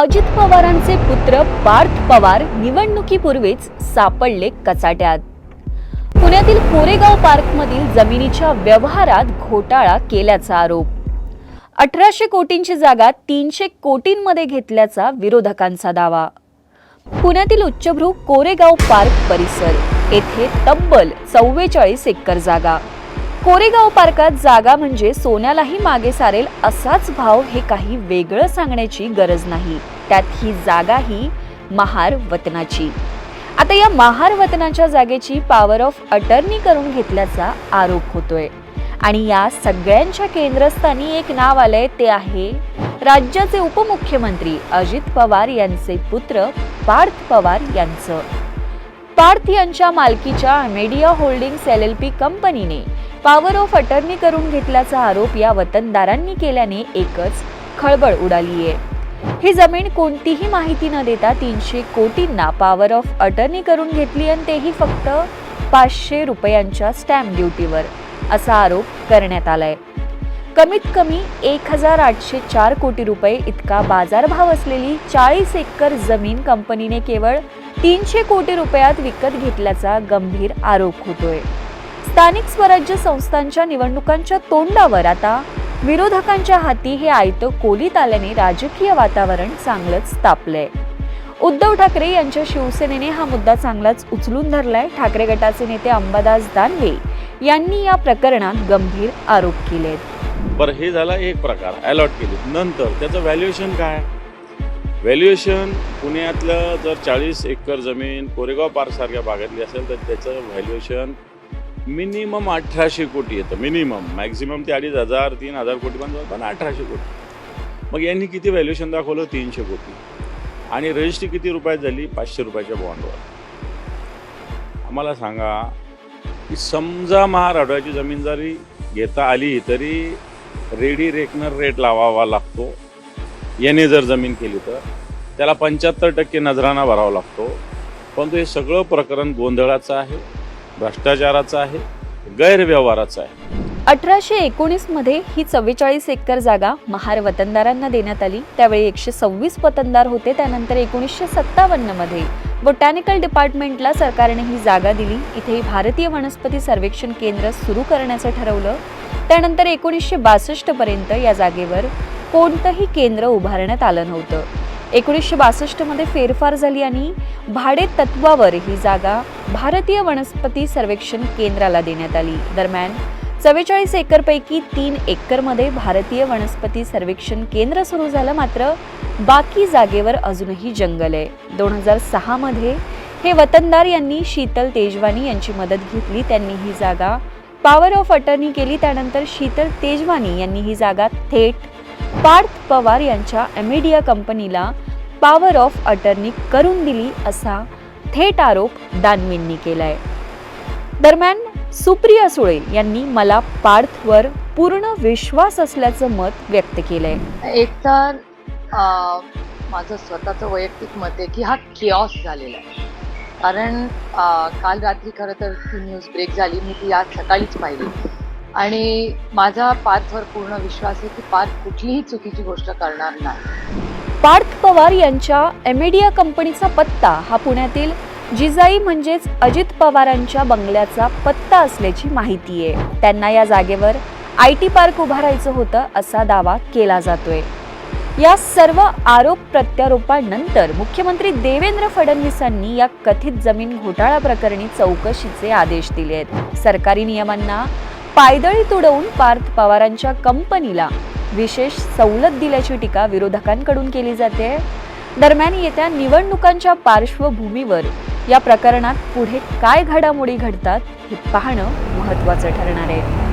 अजित पवारांचे पुत्र पार्थ पवार निवडणुकीपूर्वीच सापडले कचाट्यात. पुण्यातील कोरेगाव पार्कमधील जमिनीच्या व्यवहारात घोटाळा केल्याचा आरोप. अठराशे कोटींची जागा तीनशे कोटींमध्ये घेतल्याचा विरोधकांचा दावा. पुण्यातील उच्चभ्रू कोरेगाव पार्क परिसर येथे तब्बल चव्वेचाळीस एकर जागा. कोरेगाव पार्कात जागा म्हणजे सोन्यालाही मागे सारेल असाच भाव हे काही वेगळं सांगण्याची गरज नाही. त्यात ही जागा ही महार वतनाची. आता या महार वतनाच्या जागेची पॉवर ऑफ अटर्नी करून घेतल्याचा आरोप होतोय. आणि या सगळ्यांच्या केंद्रस्थानी एक नाव आलंय ते आहे राज्याचे उपमुख्यमंत्री अजित पवार यांचे पुत्र पार्थ पवार यांचं. पार्थ यांच्या मालकीच्या media holdings L L P कंपनीने पॉवर ऑफ अटर्नी करून घेतल्याचा आरोप या वतनदारांनी केल्याने एकच खळबळ उडाली आहे ही जमीन कोणतीही माहिती न देता तीनशे कोटींना पॉवर ऑफ अटर्नी करून घेतली आणि तेही फक्त पाचशे रुपयांच्या स्टॅम्प ड्युटीवर असा आरोप करण्यात आलाय. कमीत कमी एक हजार आठशे चार कोटी रुपये इतका बाजारभाव असलेली चाळीस एकर जमीन कंपनीने केवळ तीनशे कोटी रुपयात विकत घेतल्याचा गंभीर आरोप होतोय. स्थानिक स्वराज्य संस्थांच्या निवडणुकांच्या तोंडावर आता विरोधकांच्या हाती हे आयतं कोलीत आल्याने राजकीय वातावरण चांगलंच तापलंय. उद्धव ठाकरे यांच्या शिवसेनेने हा मुद्दा चांगलाच उचलून धरलाय. ठाकरे गटाचे नेते अंबादास दानवे यांनी या प्रकरणात गंभीर आरोप केलेत. बरं हे झाला एक प्रकार अलॉट केले. नंतर त्याचं व्हॅल्युएशन काय? व्हॅल्युएशन पुण्यातलं जर चाळीस एकर जमीन कोरेगाव पार्क सारख्या भागातली असेल तर त्याचं व्हॅल्युएशन मिनिमम अठराशे कोटी येतं मिनिमम. मॅक्झिमम ते अडीच हजार तीन हजार कोटी पण पण अठराशे कोटी. मग यांनी किती व्हॅल्युएशन दाखवलं? तीनशे कोटी. आणि रजिस्ट्री किती रुपयात झाली? पाचशे रुपयाच्या बॉन्डवर आम्हाला सांगा की समजा महाराष्ट्राची जमीन जरी घेता आली तरी रेडी रेकनर रेट लावावा लागतो. याने जर जमीन केली तर. त्याला पंच्याहत्तर टक्के नजराना भरावा लागतो. परंतु हे सगळं प्रकरण गोंधळाचं आहे. भ्रष्टाचाराचा आहे गैरव्यवहाराचा आहे. अठराशे एकोणीसमध्ये ही चव्वेचाळीस एकर जागा महार वतनदारांना देण्यात आली. त्यावेळी एकशे सव्वीस वतनदार होते त्यानंतर एकोणीसशे सत्तावन्नमध्ये बोटॅनिकल डिपार्टमेंटला सरकारने ही जागा दिली. इथे भारतीय वनस्पती सर्वेक्षण केंद्र सुरू करण्याचं ठरवलं. त्यानंतर एकोणीसशे बासष्ट पर्यंत या जागेवर कोणतंही केंद्र उभारण्यात आलं नव्हतं. एकोणीसशे बासष्टमध्ये फेरफार झाली आणि भाडे तत्वावर ही जागा भारतीय वनस्पती सर्वेक्षण केंद्राला देण्यात आली. दरम्यान चव्वेचाळीस एकरपैकी तीन एकरमध्ये भारतीय वनस्पती सर्वेक्षण केंद्र सुरू झालं मात्र बाकी जागेवर अजूनही जंगल आहे. दोन हजार सहामध्ये हे वतनदार यांनी शीतल तेजवानी यांची मदत घेतली त्यांनी ही जागा पॉवर ऑफ अटर्नी केली त्यानंतर शीतल तेजवानी यांनी ही जागा थेट पार्थ पवार यांच्या एमिडिया कंपनीला पॉवर ऑफ अटर्नी करून दिली असा थेट आरोप दानवेंनी केलाय. दरम्यान सुप्रिया सुळे यांनी मला पार्थवर पूर्ण विश्वास असल्याचं मत व्यक्त केलंय. एक तर माझं स्वतःचं वैयक्तिक मत आहे की हा किऑस झालेला आहे. कारण काल रात्री खरं तर ती न्यूज ब्रेक झाली मी ती आज सकाळीच पाहिली. आणि माझा पार्थवर पूर्ण विश्वास आहे की पार्थ कुठलीही चुकीची गोष्ट करणार नाही. पार्थ पवार यांच्या एमिडिया कंपनीचा पत्ता हा पुण्यातील जिजाई म्हणजेच अजित पवारांच्या बंगल्याचा पत्ता असल्याची माहिती आहे. त्यांना या जागेवर आय टी पार्क उभारायचं होतं असा दावा केला जातोय. या सर्व आरोप प्रत्यारोपानंतर मुख्यमंत्री देवेंद्र फडणवीसांनी या कथित जमीन घोटाळा प्रकरणी चौकशीचे आदेश दिले आहेत सरकारी नियमांना पायदळी तुडवून पार्थ पवारांच्या कंपनीला विशेष सवलत दिल्याची टीका विरोधकांकडून केली जाते. दरम्यान येत्या निवडणुकांच्या पार्श्वभूमीवर या प्रकरणात पुढे काय घडामोडी घडतात हे पाहणं महत्त्वाचं ठरणार आहे.